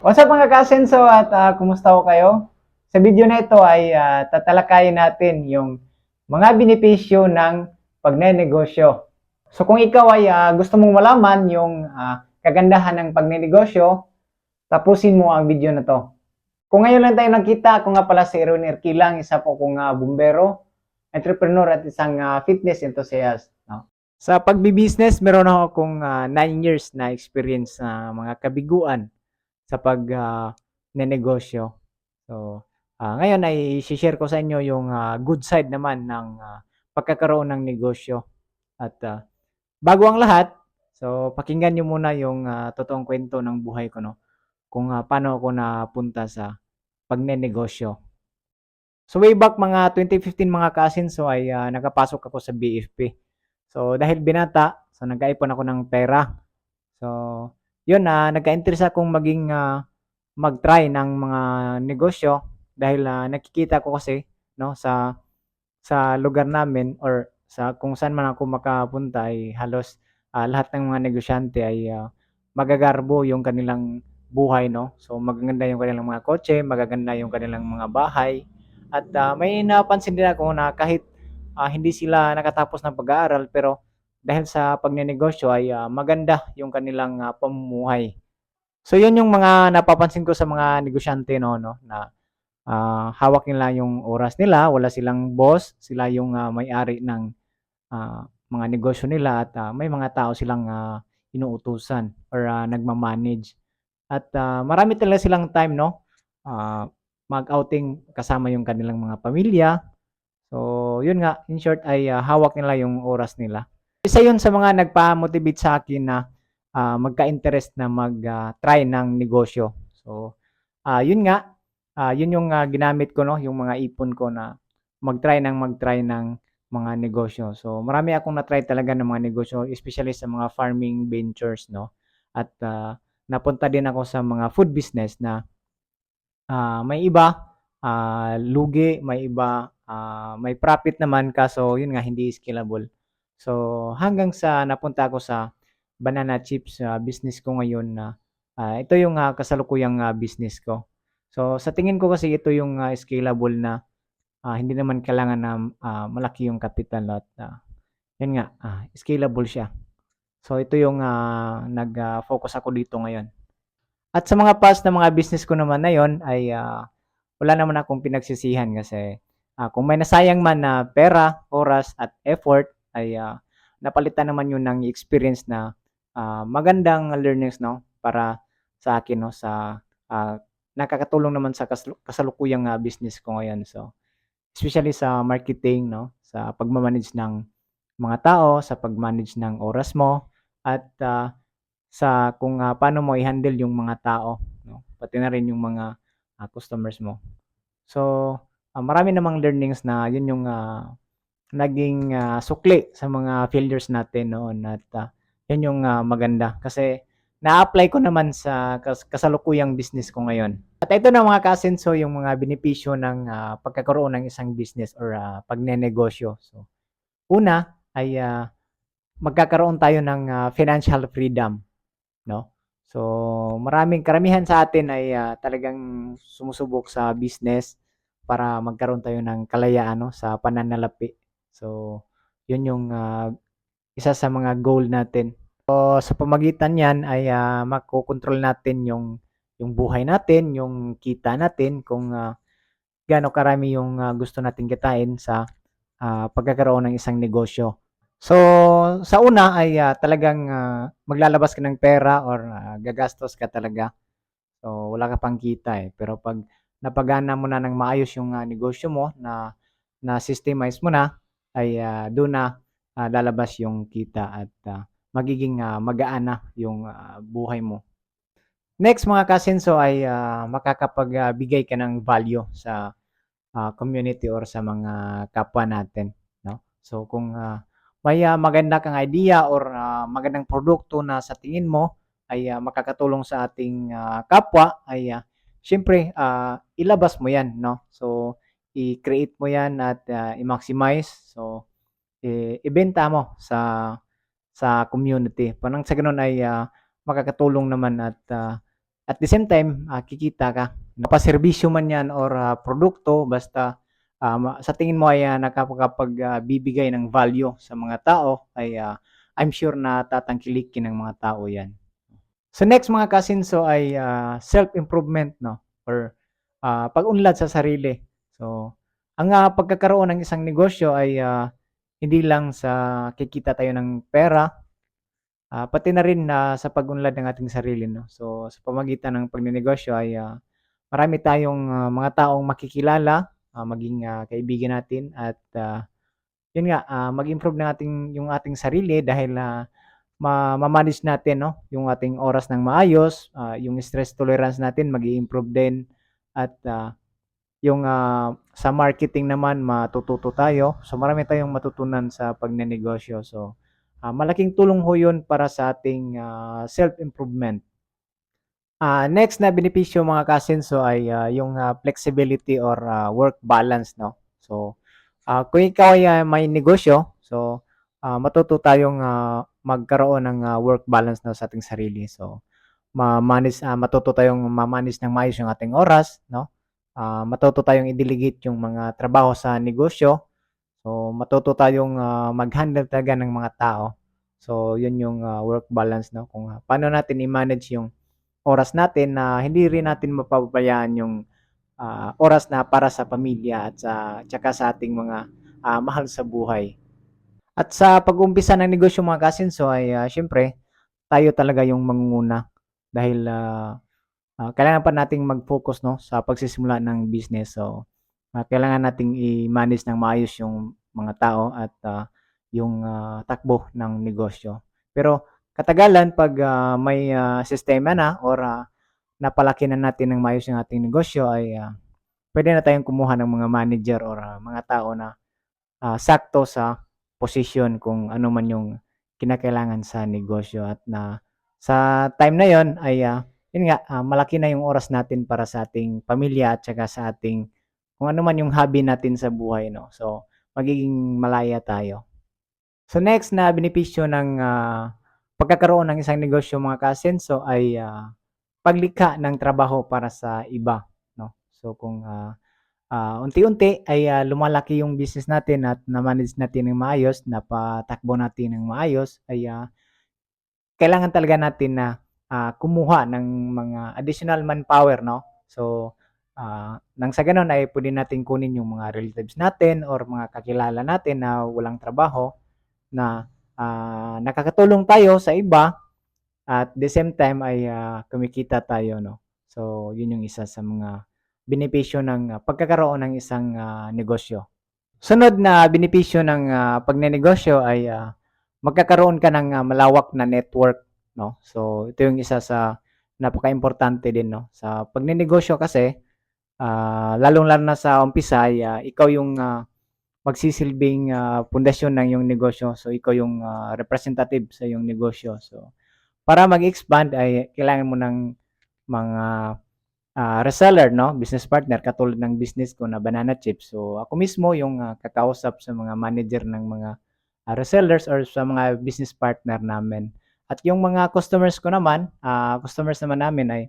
What's up mga kasenso at ah, kumusta ko kayo? Sa video na ito ay ah, tatalakayin natin yung mga benepisyo ng pagnenegosyo. So kung ikaw ay ah, gusto mong malaman yung ah, kagandahan ng pagnenegosyo, tapusin mo ang video na to. Kung ngayon lang tayo nagkita, ako nga pala si Erwin Erkilang, isa po kong ah, bumbero, entrepreneur at isang ah, fitness enthusiast. No? Sa pagbi-business, meron ako akong 9 years na experience sa mga kabiguan sa pag ah, nenegosyo. So, ah, ngayon ay i-share ko sa inyo yung ah, good side naman ng ah, pagkakaroon ng negosyo. At ah, bago ang lahat, so pakinggan niyo muna yung ah, totoong kwento ng buhay ko no. Kung ah, paano ako napunta sa pagnenegosyo. So way back mga 2015 mga kasin, so ay ah, nakapasok ako sa BFP. So dahil binata, so nag-aipon ako ng pera. So yun na nagka-interest akong maging ah, mag-try ng mga negosyo dahil ah, nakikita ko kasi no sa sa lugar namin or sa kung saan man ako makapunta ay halos ah, lahat ng mga negosyante ay ah, magagarbo yung kanilang buhay no. So magaganda yung kanilang mga kotse, magaganda yung kanilang mga bahay at ah, may napansin din ako na kahit ah, hindi sila nakatapos ng pag-aaral pero dahil sa pagnenegosyo ay ah, maganda yung kanilang ah, pamumuhay. So yun yung mga napapansin ko sa mga negosyante no, no na ah, hawak nila yung oras nila, wala silang boss, sila yung ah, may-ari ng ah, mga negosyo nila at ah, may mga tao silang ah, inuutusan or ah, nagma-manage. At ah, marami talaga silang time no. ah, mag-outing kasama yung kanilang mga pamilya. So, yun nga, in short ay ah, hawak nila yung oras nila. Isa yun sa mga nagpa-motivate sa akin na ah, magka-interest na mag-try ng negosyo. So, ah, yun nga, ah, yun yung ah, ginamit ko no, yung mga ipon ko na mag-try ng mag-try ng mga negosyo. So, marami akong na-try talaga ng mga negosyo, especially sa mga farming ventures no. At ah, napunta din ako sa mga food business na ah, may iba ah, lugi, may iba ah, may profit naman kaso yun nga hindi scalable. So, hanggang sa napunta ako sa banana chips ah, business ko ngayon na ah, ito yung ah, kasalukuyang ah, business ko. So, sa tingin ko kasi ito yung ah, scalable na ah, hindi naman kailangan na ah, malaki yung capital at ah, yun nga, ah, scalable siya. So, ito yung ah, nag-focus ako dito ngayon. At sa mga past na mga business ko naman na yon ay ah, wala naman akong pinagsisihan kasi ah, kung may nasayang man na pera, oras at effort ay ah, napalitan naman yun ng experience na ah, magandang learnings no para sa akin no sa ah, nakakatulong naman sa kasalukuyang ah, business ko ngayon. So, especially sa marketing no, sa pagmamanage ng mga tao, sa pagmanage ng oras mo at ah, sa kung ah, paano mo i-handle yung mga tao, no? Pati na rin yung mga ah, customers mo. So, ah, marami namang learnings na yun yung ah, naging ah, sukli sa mga failures natin noon at ah, yun yung ah, maganda kasi na-apply ko naman sa kas- kasalukuyang business ko ngayon. At ito na mga kasenso yung mga benepisyo ng ah, pagkakaroon ng isang business or ah, pagnenegosyo. So, una ay ah, magkakaroon tayo ng ah, financial freedom, no? So, maraming karamihan sa atin ay ah, talagang sumusubok sa business para magkaroon tayo ng kalayaan no, sa pananalapi. So, yun yung ah, isa sa mga goal natin. So, sa pamagitan niyan ay ah, makokontrol natin yung yung buhay natin, yung kita natin kung ah, gaano karami yung ah, gusto nating kitain sa ah, pagkakaroon ng isang negosyo. So, sa una ay ah, talagang ah, maglalabas ka ng pera or ah, gagastos ka talaga. So, wala ka pang kita eh. Pero pag napagana mo na ng maayos yung ah, negosyo mo na na systemize mo na ay ah, doon na ah, lalabas yung kita at ah, magiging ah, magaan na yung ah, buhay mo. Next mga kasenso ay ah, makakapagbigay ka ng value sa ah, community or sa mga kapwa natin, no? So kung ah, may ah, maganda kang idea or ah, magandang produkto na sa tingin mo ay ah, makakatulong sa ating ah, kapwa ay ah, syempre ah, ilabas mo 'yan, no? So i-create mo 'yan at ah, i-maximize. So i- ibenta mo sa sa community. Parang sa ganun ay ah, makakatulong naman at ah, at the same time, ah, kikita ka. Napaserbisyo man yan or ah, produkto, basta ma- sa tingin mo ay uh, nakakapagbibigay ng value sa mga tao, ay ah, I'm sure na tatangkilikin ng mga tao yan. So next mga kasinso ay ah, self-improvement no or ah, pag-unlad sa sarili. So ang ah, pagkakaroon ng isang negosyo ay ah, hindi lang sa kikita tayo ng pera, ah, pati na rin na sa pag-unlad ng ating sarili no. So sa pamagitan ng pagnenegosyo ay ah, marami tayong ah, mga taong makikilala, ah, maging ah, kaibigan natin at ah, yun nga ah, mag-improve ng ating yung ating sarili dahil ah, ma- ma-manage natin no yung ating oras ng maayos, ah, yung stress tolerance natin magi-improve din at ah, yung ah, sa marketing naman matututo tayo. So marami tayong matutunan sa pagnenegosyo. So ah, malaking tulong ho yun para sa ating ah, self-improvement. Ah, next na benepisyo mga kasenso ay ah, yung ah, flexibility or ah, work balance no. So ah, kung ikaw ay ah, may negosyo, so ah, matuto tayong ah, magkaroon ng ah, work balance no sa ating sarili. So ma-manage ah, matuto tayong ma-manage ng maayos yung ating oras, no? Ah, matuto tayong i-delegate yung mga trabaho sa negosyo. So matuto tayong ah, mag-handle talaga ng mga tao. So yun yung ah, work balance no kung ah, paano natin i-manage yung oras natin na hindi rin natin mapapabayaan yung ah, oras na para sa pamilya at sa tsaka sa ating mga ah, mahal sa buhay. At sa pag-umpisa ng negosyo mga kasinso ay ah, syempre tayo talaga yung mangunguna dahil ah, ah, kailangan pa nating mag-focus no sa pagsisimula ng business. So ah, kailangan nating i-manage ng maayos yung mga tao at ah, yung ah, takbo ng negosyo. Pero katagalan pag ah, may ah, sistema na or ah, napalaki na natin ng maayos yung ating negosyo ay ah, pwede na tayong kumuha ng mga manager or ah, mga tao na ah, sakto sa posisyon kung ano man yung kinakailangan sa negosyo at na sa time na yon ay ah, yun nga ah, malaki na yung oras natin para sa ating pamilya at saka sa ating kung ano man yung hobby natin sa buhay no. So magiging malaya tayo. So next na benepisyo ng ah, pagkakaroon ng isang negosyo mga kasenso ay ah, paglikha ng trabaho para sa iba no. So kung ah, ah, unti-unti ay ah, lumalaki yung business natin at na-manage natin ng maayos, napatakbo natin ng maayos ay ah, kailangan talaga natin na ah, kumuha ng mga additional manpower no. So ah, nang sa ganun ay pwede natin kunin yung mga relatives natin or mga kakilala natin na walang trabaho na ah, nakakatulong tayo sa iba at the same time ay ah, kumikita tayo no. So yun yung isa sa mga benepisyo ng ah, pagkakaroon ng isang ah, negosyo. Sunod na benepisyo ng ah, pagnenegosyo ay ah, magkakaroon ka ng ah, malawak na network no. So ito yung isa sa napaka-importante din no. Sa pagnenegosyo kasi ah, lalong-lalo na sa umpisa ay ah, ikaw yung ah, magsisilbing ah, pundasyon ng iyong negosyo. So ikaw yung ah, representative sa iyong negosyo. So para mag-expand ay kailangan mo ng mga ah, reseller, no? Business partner katulad ng business ko na Banana Chips. So ako mismo yung ah, kakausap sa mga manager ng mga ah, resellers or sa mga business partner namin. At yung mga customers ko naman, ah, customers naman namin ay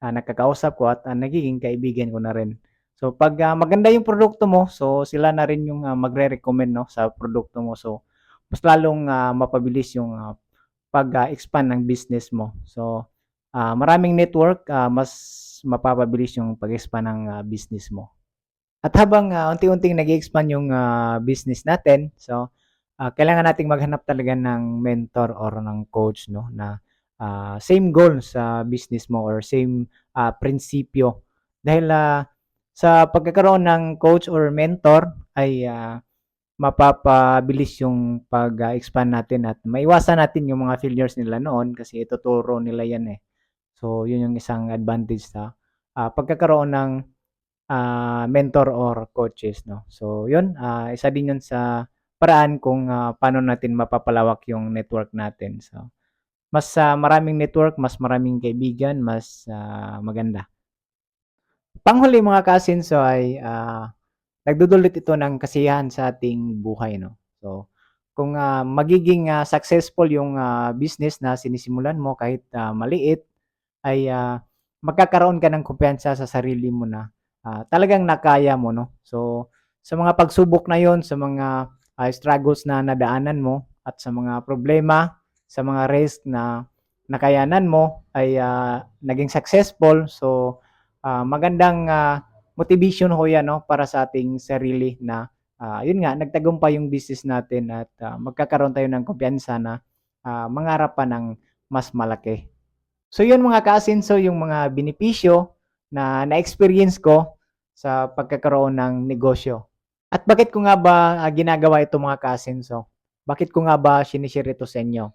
ah, nakakausap ko at ah, nagiging kaibigan ko na rin. So pag ah, maganda yung produkto mo, so sila na rin yung ah, magre-recommend no sa produkto mo. So mas lalong ah, mapabilis yung ah, pag-expand ng business mo. So ah, maraming network, ah, mas mapapabilis yung pag-expand ng ah, business mo. At habang ah, unti-unting nag-expand yung ah, business natin, so ah, kailangan nating maghanap talaga ng mentor or ng coach no na ah, same goal sa business mo or same ah, prinsipyo. Dahil ah, sa pagkakaroon ng coach or mentor ay ah, mapapabilis yung pag-expand natin at maiwasan natin yung mga failures nila noon kasi ituturo nila yan eh. So, yun yung isang advantage sa ah, pagkakaroon ng ah, mentor or coaches, no? So, yun, ah, isa din yun sa paraan kung ah, paano natin mapapalawak yung network natin. So, mas ah, maraming network, mas maraming kaibigan, mas ah, maganda. Panghuli mga kasinso ay ah, nagdudulot ito ng kasiyahan sa ating buhay, no? So, kung ah, magiging ah, successful yung ah, business na sinisimulan mo kahit ah, maliit, ay ah, magkakaroon ka ng kumpiyansa sa sarili mo na ah, talagang nakaya mo, no? So, sa mga pagsubok na yon, sa mga ah, struggles na nadaanan mo, at sa mga problema, sa mga risk na nakayanan mo, ay ah, naging successful. So, ah, magandang ah, motivation ho yan, no? Para sa ating sarili na, ah, yun nga, nagtagumpay yung business natin at ah, magkakaroon tayo ng kumpiyansa na ah, mangarap pa ng mas malaki. So yun mga kaasinso, yung mga benepisyo na na-experience ko sa pagkakaroon ng negosyo. At bakit ko nga ba ah, ginagawa ito mga kaasinso? Bakit ko nga ba sinishare ito sa inyo?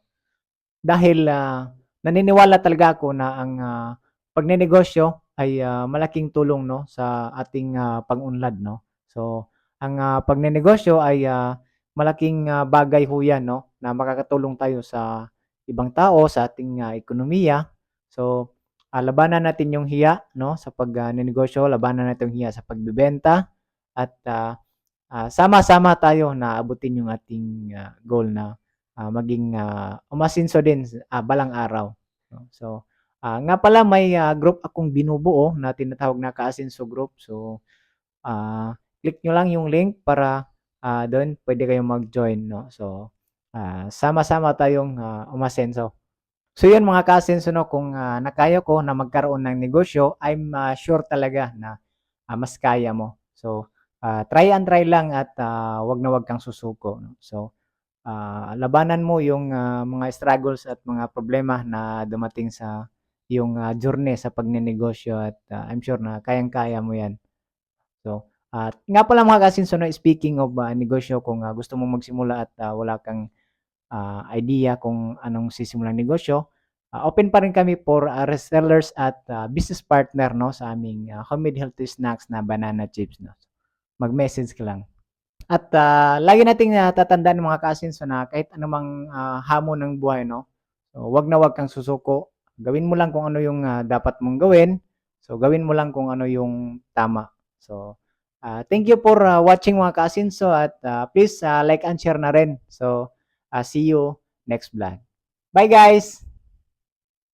Dahil ah, naniniwala talaga ako na ang ah, pagnenegosyo ay ah, malaking tulong no sa ating ah, pag-unlad no. So ang ah, pagnenegosyo ay ah, malaking ah, bagay ho yan no na makakatulong tayo sa ibang tao sa ating ah, ekonomiya. So ah, labanan natin yung hiya no sa pagnenegosyo, labanan natin yung hiya sa pagbebenta at ah, ah, sama-sama tayo na abutin yung ating ah, goal na ah, maging ah, umasinso din ah, balang araw. So ah, nga pala may ah, group akong binubuo na tinatawag na Kaasinso Group. So ah, click nyo lang yung link para ah, doon pwede kayong mag-join. No? So ah, sama-sama tayong ah, umasenso. So yun mga kaasenso no, kung ah, nakaya ko na magkaroon ng negosyo, I'm ah, sure talaga na ah, mas kaya mo. So ah, try and try lang at ah, wag na wag kang susuko. No? So ah, labanan mo yung ah, mga struggles at mga problema na dumating sa yung ah, journey sa pagnenegosyo at ah, I'm sure na kayang-kaya mo yan. So, at nga pala mga kasinso, no, speaking of ah, negosyo, kung ah, gusto mong magsimula at ah, wala kang ah, idea kung anong sisimulang negosyo, ah, open pa rin kami for ah, resellers at ah, business partner no sa aming ah, homemade healthy snacks na banana chips no. Mag-message ka lang. At ah, lagi nating uh, tatandaan mga kasinso na kahit anumang ah, hamon ng buhay no. So, wag na wag kang susuko. Gawin mo lang kung ano yung ah, dapat mong gawin. So, gawin mo lang kung ano yung tama. So, ah, thank you for ah, watching mga kasinso at ah, please ah, like and share na rin. So, ah, see you next vlog. Bye guys!